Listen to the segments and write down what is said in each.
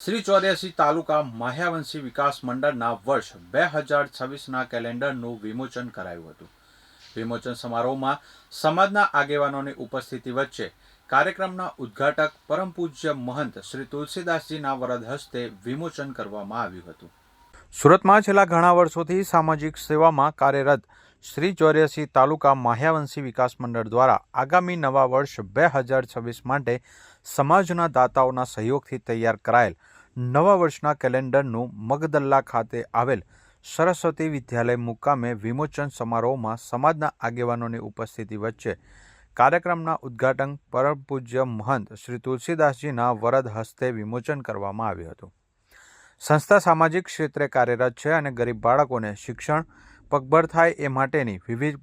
શ્રી ચોર્યાસી તાલુકા માહ્યાવંશી વિકાસ મંડળના વર્ષ બે હજાર છવ્વીસના કેલેન્ડરનું વિમોચન કરાયું હતું. વિમોચન સમારોહમાં સમાજના આગેવાનોની ઉપસ્થિતિ વચ્ચે કાર્યક્રમના ઉદ્ઘાટક પરમ પૂજ્ય મહંત શ્રી તુલસીદાસજીના વરદ હસ્તે વિમોચન કરવામાં આવ્યું હતું. સુરતમાં છેલ્લા ઘણા વર્ષોથી સામાજિક સેવામાં કાર્યરત શ્રી ચોર્યાસી તાલુકા માહ્યાવંશી વિકાસ મંડળ દ્વારા આગામી નવા વર્ષ બે હજાર છવ્વીસ માટે સમાજના દાતાઓના સહયોગથી તૈયાર કરાયેલ નવા વર્ષના કેલેન્ડરનું મગદલ્લા ખાતે આવેલ સરસ્વતી વિદ્યાલય મુકામે વિમોચન સમારોહમાં સમાજના આગેવાનોની ઉપસ્થિતિ વચ્ચે કાર્યક્રમના ઉદ્ઘાટન પરમ પૂજ્ય મહંત શ્રી તુલસીદાસજીના વરદ હસ્તે વિમોચન કરવામાં આવ્યું હતું. સંસ્થા સામાજિક ક્ષેત્રે કાર્યરત છે અને ગરીબ બાળકોને શિક્ષણ પગભર થાય એ માટેની વિવિધ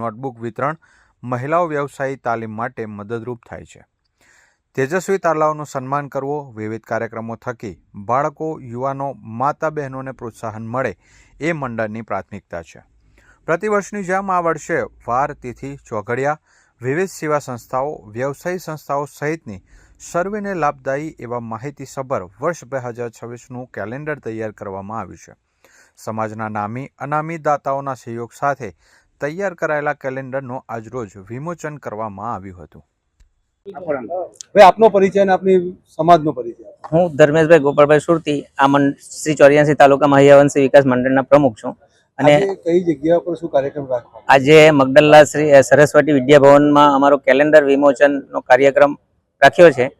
નોટબુક વિતરણ, મહિલાઓ વ્યવસાયી તાલીમ માટે મદદરૂપ થાય છે. તેજસ્વી તારલાઓનું સન્માન કરવો, વિવિધ કાર્યક્રમો થકી બાળકો, યુવાનો, માતા બહેનોને પ્રોત્સાહન મળે એ મંડળની પ્રાથમિકતા છે. પ્રતિવર્ષની જેમ આ વર્ષે વાર, તિથિ, ચોઘડિયા, વિવિધ સેવા સંસ્થાઓ વ્યવસાયી સંસ્થાઓ સહિતની સર્વેને લાભદાયી એવા માહિતીસભર વર્ષ બે હજાર છવ્વીસનું કેલેન્ડર તૈયાર કરવામાં આવ્યું છે. સમાજના નામી, અનામી દાતાઓના સહયોગ સાથે તૈયાર કરાયેલા કેલેન્ડરનું આજરોજ વિમોચન કરવામાં આવ્યું હતું. ભાઈ આપનો પરિચય અને આપની સમાજનો પરિચય હું ધર્મેશભાઈ ગોપાલભાઈ સુરતી આ શ્રી ચોર્યાસી તાલુકા મહિયાવંશી વિકાસ મંડળના પ્રમુખ છું. અને કઈ જગ્યા પર શું કાર્યક્રમ રાખવાનો? આજે મગડલ્લા શ્રી સરસ્વતી વિદ્યાભવનમાં અમારો કેલેન્ડર વિમોચનનો કાર્યક્રમ રાખ્યો છે.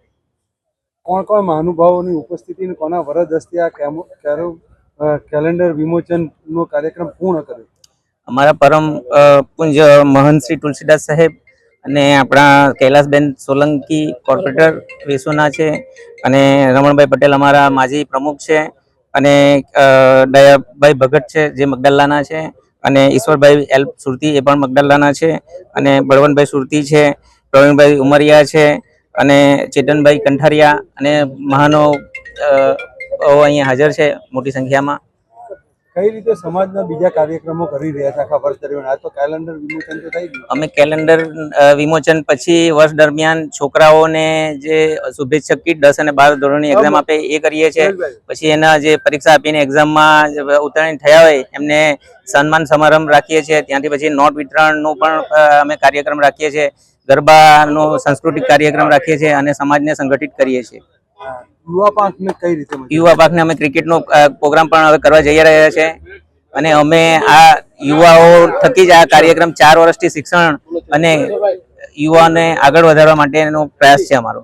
કોણ કોણ મહાનુભાવોની ઉપસ્થિતિ કોના વરદ હસ્તે આ કેલેન્ડર વિમોચનનો કાર્યક્રમ પૂર્ણ કર્યો? અમારા પરમ અ, પૂજ્ય મહંત શ્રી તુલસીદાસ સાહેબ અને આપણા કૈલાસબેન સોલંકી કોર્પોરેટર વેસુના છે અને રમણભાઈ પટેલ અમારા માજી પ્રમુખ છે અને દયાભાઈ ભગત છે જે મગડલ્લાના છે અને ઈશ્વરભાઈ એલ સુરતી એ પણ મગડલ્લાના છે અને બળવંતભાઈ સુરતી છે, પ્રવીણભાઈ ઉમરિયા છે અને ચેતનભાઈ કંઠારિયા અને મહાનો અહીંયા હાજર છે મોટી સંખ્યામાં. કઈ રીતે સમાજના બીજા કાર્યક્રમો કરી રહ્યા છે આખા વર્ષ દરમિયાન? આ તો કેલેન્ડર વિમોચન તો થઈ ગયું. અમે કેલેન્ડર વિમોચન પછી વર્ષ દરમિયાન છોકરાઓને જે શુભેચ્છક કીટ દસ અને બાર ધોરણની એક્ઝામ આપે એ કરીએ છીએ. પછી એના જે પરીક્ષા આપીને એક્ઝામમાં ઉત્તીર્ણ થયા હોય એમને સન્માન સમારંભ રાખીએ છીએ. ત્યાંથી પછી નોટ વિતરણનો પણ અમે કાર્યક્રમ રાખીએ છીએ. ગરબાનો સાંસ્કૃતિક કાર્યક્રમ રાખીએ છીએ અને સમાજને સંગઠિત કરીએ છીએ. યુવા પાક કઈ રીતે યુવા પાકને અમે ક્રિકેટનો પ્રોગ્રામ પણ હવે કરવા જઈ રહ્યા છે. અને અમે આ યુવાઓ થકી જ આ કાર્યક્રમ ચાર વર્ષથી શિક્ષણ અને યુવાને આગળ વધારવા માટેનો પ્રયાસ છે અમારો.